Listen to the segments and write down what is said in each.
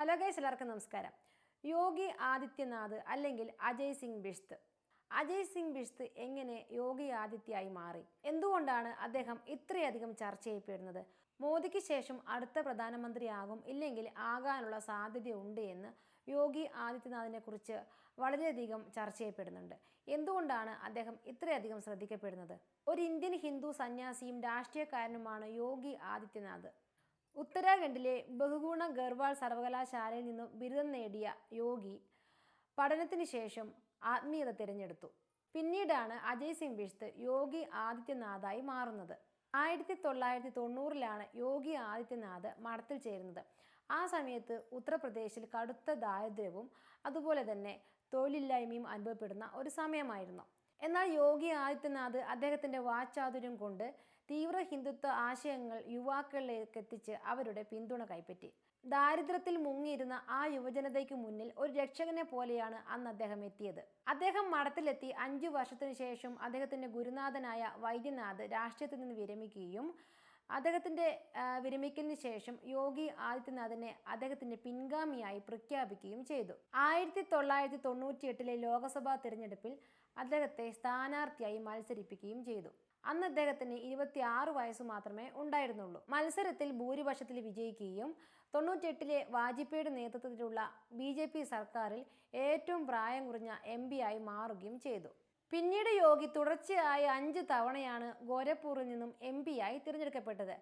Hello guys എല്ലാവർക്കും നമസ്കാരം. യോഗി ആദിത്യനാഥ് അല്ലെങ്കിൽ അജയ് സിംഗ് ബിഷ്ത്. അജയ് സിംഗ് ബിഷ്ത് എങ്ങനെ യോഗി ആദിത്യയായി മാറി? എന്തുകൊണ്ടാണ് അദ്ദേഹം ഇത്രയധികം ചർച്ച ചെയ്യപ്പെടുന്നത്? മോദിക്ക് ശേഷം അടുത്ത പ്രധാനമന്ത്രിയാകും ഇല്ലെങ്കിൽ ആകാനുള്ള സാധ്യതയുണ്ട് എന്ന് യോഗി ആദിത്യനാഥിനെ കുറിച്ച് വളരെയധികം ചർച്ച ചെയ്യപ്പെടുന്നുണ്ട്. എന്തുകൊണ്ടാണ് അദ്ദേഹം ഇത്രയധികം ശ്രദ്ധിക്കപ്പെടുന്നത്? ഒരു ഇന്ത്യൻ ഹിന്ദു സന്യാസിയും രാഷ്ട്രീയക്കാരനുമാണ് യോഗി ആദിത്യനാഥ്. ഉത്തരാഖണ്ഡിലെ ബഹുഗുണ ഗർവാൾ സർവകലാശാലയിൽ നിന്നും ബിരുദം നേടിയ യോഗി പഠനത്തിന് ശേഷം ആത്മീയത തിരഞ്ഞെടുത്തു. പിന്നീടാണ് അജയ് സിംഗ് ബിഷ്ത് യോഗി ആദിത്യനാഥായി മാറുന്നത്. ആയിരത്തി തൊള്ളായിരത്തി തൊണ്ണൂറിലാണ് യോഗി ആദിത്യനാഥ് മഠത്തിൽ ചേരുന്നത്. ആ സമയത്ത് ഉത്തർപ്രദേശിൽ കടുത്ത ദാരിദ്ര്യവും അതുപോലെ തന്നെ തൊഴിലില്ലായ്മയും അനുഭവപ്പെടുന്ന ഒരു സമയമായിരുന്നു. എന്നാൽ യോഗി ആദിത്യനാഥ് അദ്ദേഹത്തിന്റെ വാചാതുര്യം കൊണ്ട് തീവ്ര ഹിന്ദുത്വ ആശയങ്ങൾ യുവാക്കളിലേക്ക് എത്തിച്ച് അവരുടെ പിന്തുണ കൈപ്പറ്റി. ദാരിദ്ര്യത്തിൽ മുങ്ങിയിരുന്ന ആ യുവജനതയ്ക്ക് മുന്നിൽ ഒരു രക്ഷകനെ പോലെയാണ് അന്ന് അദ്ദേഹം എത്തിയത്. അദ്ദേഹം മഠത്തിലെത്തി അഞ്ചു വർഷത്തിനു ശേഷം അദ്ദേഹത്തിന്റെ ഗുരുനാഥനായ വൈദ്യനാഥ് രാഷ്ട്രീയത്തിൽ നിന്ന് വിരമിക്കുകയും അദ്ദേഹത്തിന്റെ വിരമിക്കലിന് ശേഷം യോഗി ആദിത്യനാഥിനെ അദ്ദേഹത്തിന്റെ പിൻഗാമിയായി പ്രഖ്യാപിക്കുകയും ചെയ്തു. ആയിരത്തി തൊള്ളായിരത്തി തൊണ്ണൂറ്റി എട്ടിലെ ലോക്സഭാ തിരഞ്ഞെടുപ്പിൽ അദ്ദേഹത്തെ സ്ഥാനാർത്ഥിയായി മത്സരിപ്പിക്കുകയും ചെയ്തു. അന്ന് അദ്ദേഹത്തിന് ഇരുപത്തി ആറ് വയസ്സ് മാത്രമേ ഉണ്ടായിരുന്നുള്ളൂ. മത്സരത്തിൽ ഭൂരിപക്ഷത്തിൽ വിജയിക്കുകയും തൊണ്ണൂറ്റെട്ടിലെ വാജ്പേയിയുടെ നേതൃത്വത്തിലുള്ള ബി സർക്കാരിൽ ഏറ്റവും പ്രായം കുറഞ്ഞ എം ആയി മാറുകയും ചെയ്തു. പിന്നീട് യോഗി തുടർച്ചയായ അഞ്ച് തവണയാണ് ഗോരഖ്പൂരിൽ നിന്നും എം ആയി തിരഞ്ഞെടുക്കപ്പെട്ടത്.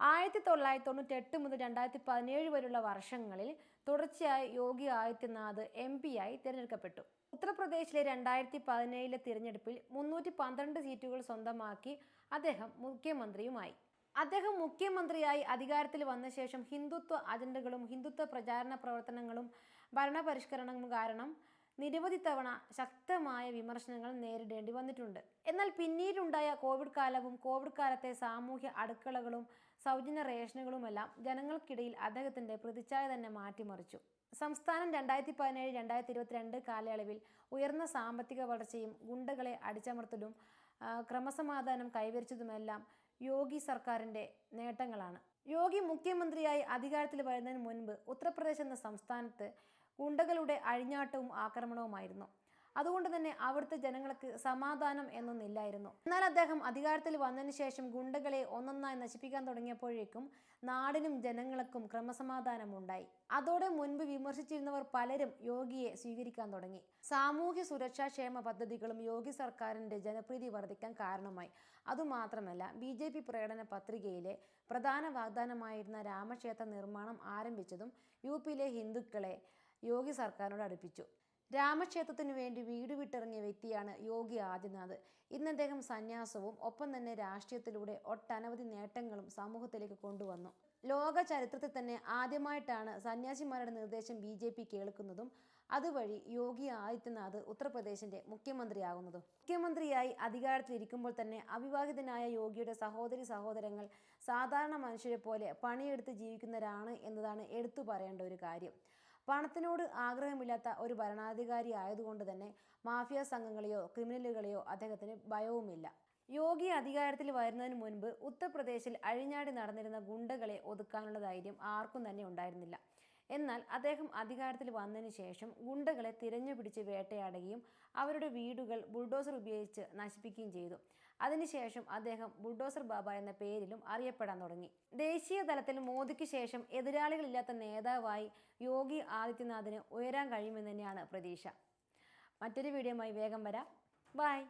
ആയിരത്തി തൊള്ളായിരത്തി തൊണ്ണൂറ്റി എട്ട് മുതൽ രണ്ടായിരത്തി പതിനേഴ് വരെയുള്ള വർഷങ്ങളിൽ തുടർച്ചയായി യോഗി ആദിത്യനാഥ് എം ആയി തിരഞ്ഞെടുക്കപ്പെട്ടു. ഉത്തർപ്രദേശിലെ രണ്ടായിരത്തി പതിനേഴിലെ തിരഞ്ഞെടുപ്പിൽ മുന്നൂറ്റി പന്ത്രണ്ട് സീറ്റുകൾ സ്വന്തമാക്കി അദ്ദേഹം മുഖ്യമന്ത്രിയുമായി. അദ്ദേഹം മുഖ്യമന്ത്രിയായി അധികാരത്തിൽ വന്ന ശേഷം ഹിന്ദുത്വ അജണ്ടകളും ഹിന്ദുത്വ പ്രചാരണ പ്രവർത്തനങ്ങളും ഭരണപരിഷ്കരണങ്ങളും കാരണം നിരവധി തവണ ശക്തമായ വിമർശനങ്ങൾ നേരിടേണ്ടി വന്നിട്ടുണ്ട്. എന്നാൽ പിന്നീടുണ്ടായ കോവിഡ് കാലവും കോവിഡ് കാലത്തെ സാമൂഹ്യ അടുക്കളകളും സൗജന്യ റേഷനുകളുമെല്ലാം ജനങ്ങൾക്കിടയിൽ അദ്ദേഹത്തിന്റെ പ്രതിച്ഛായ തന്നെ മാറ്റിമറിച്ചു. സംസ്ഥാനം രണ്ടായിരത്തി പതിനേഴ് രണ്ടായിരത്തി ഇരുപത്തിരണ്ട് കാലയളവിൽ ഉയർന്ന സാമ്പത്തിക വളർച്ചയും ഗുണ്ടകളെ അടിച്ചമർത്തലും ക്രമസമാധാനം കൈവരിച്ചതുമെല്ലാം യോഗി സർക്കാരിന്റെ നേട്ടങ്ങളാണ്. യോഗി മുഖ്യമന്ത്രിയായി അധികാരത്തിൽ വരുന്നതിന് മുൻപ് ഉത്തർപ്രദേശ് എന്ന സംസ്ഥാനത്ത് ഗുണ്ടകളുടെ അഴിഞ്ഞാട്ടവും ആക്രമണവുമായിരുന്നു. അതുകൊണ്ട് തന്നെ അവിടുത്തെ ജനങ്ങൾക്ക് സമാധാനം എന്നൊന്നില്ലായിരുന്നു. എന്നാൽ അദ്ദേഹം അധികാരത്തിൽ വന്നതിന് ശേഷം ഗുണ്ടകളെ ഒന്നൊന്നായി നശിപ്പിക്കാൻ തുടങ്ങിയപ്പോഴേക്കും നാടിനും ജനങ്ങൾക്കും ക്രമസമാധാനം ഉണ്ടായി അതോടെ മുൻപ് വിമർശിച്ചിരുന്നവർ പലരും യോഗിയെ സ്വീകരിക്കാൻ തുടങ്ങി. സാമൂഹ്യ സുരക്ഷാ ക്ഷേമ പദ്ധതികളും യോഗി സർക്കാരിന്റെ ജനപ്രീതി വർദ്ധിക്കാൻ കാരണമായി. അതുമാത്രമല്ല ബി ജെ പി പ്രകടന പത്രികയിലെ പ്രധാന വാഗ്ദാനമായിരുന്ന രാമക്ഷേത്ര നിർമ്മാണം ആരംഭിച്ചതും യു പിയിലെ ഹിന്ദുക്കളെ യോഗി സർക്കാരിനോട് അടുപ്പിച്ചു. രാമക്ഷേത്രത്തിനു വേണ്ടി വീട് വിട്ടിറങ്ങിയ വ്യക്തിയാണ് യോഗി ആദിത്യനാഥ്. ഇന്ന് അദ്ദേഹം സന്യാസവും ഒപ്പം തന്നെ രാഷ്ട്രീയത്തിലൂടെ ഒട്ടനവധി നേട്ടങ്ങളും സമൂഹത്തിലേക്ക് കൊണ്ടുവന്നു. ലോക ചരിത്രത്തിൽ തന്നെ ആദ്യമായിട്ടാണ് സന്യാസിമാരുടെ നിർദ്ദേശം ബി ജെ പി കേൾക്കുന്നതും അതുവഴി യോഗി ആദിത്യനാഥ് ഉത്തർപ്രദേശിന്റെ മുഖ്യമന്ത്രിയാകുന്നതും. മുഖ്യമന്ത്രിയായി അധികാരത്തിലിരിക്കുമ്പോൾ തന്നെ അവിവാഹിതനായ യോഗിയുടെ സഹോദരി സഹോദരങ്ങൾ സാധാരണ മനുഷ്യരെ പോലെ പണിയെടുത്ത് ജീവിക്കുന്നവരാണ് എന്നതാണ് എടുത്തു പറയേണ്ട ഒരു കാര്യം. പണത്തിനോട് ആഗ്രഹമില്ലാത്ത ഒരു ഭരണാധികാരി ആയതുകൊണ്ട് തന്നെ മാഫിയ സംഘങ്ങളെയോ ക്രിമിനലുകളെയോ അദ്ദേഹത്തിന് ഭയവുമില്ല. യോഗി അധികാരത്തിൽ വരുന്നതിന് മുൻപ് ഉത്തർപ്രദേശിൽ അഴിഞ്ഞാടി നടന്നിരുന്ന ഗുണ്ടകളെ ഒതുക്കാനുള്ള ധൈര്യം ആർക്കും തന്നെ ഉണ്ടായിരുന്നില്ല. എന്നാൽ അദ്ദേഹം അധികാരത്തിൽ വന്നതിന് ശേഷം ഗുണ്ടകളെ തിരഞ്ഞുപിടിച്ച് വേട്ടയാടുകയും അവരുടെ വീടുകൾ ബുൾഡോസർ ഉപയോഗിച്ച് നശിപ്പിക്കുകയും ചെയ്തു. അതിനുശേഷം അദ്ദേഹം ബുൾഡോസർ ബാബ എന്ന പേരിലും അറിയപ്പെടാൻ തുടങ്ങി. ദേശീയ തലത്തിൽ മോദിക്ക് ശേഷം എതിരാളികളില്ലാത്ത നേതാവായി യോഗി ആദിത്യനാഥിന് ഉയരാൻ കഴിയുമെന്ന് തന്നെയാണ് പ്രതീക്ഷ. മറ്റൊരു വീഡിയോയുമായി വേഗം വരാം. ബൈ.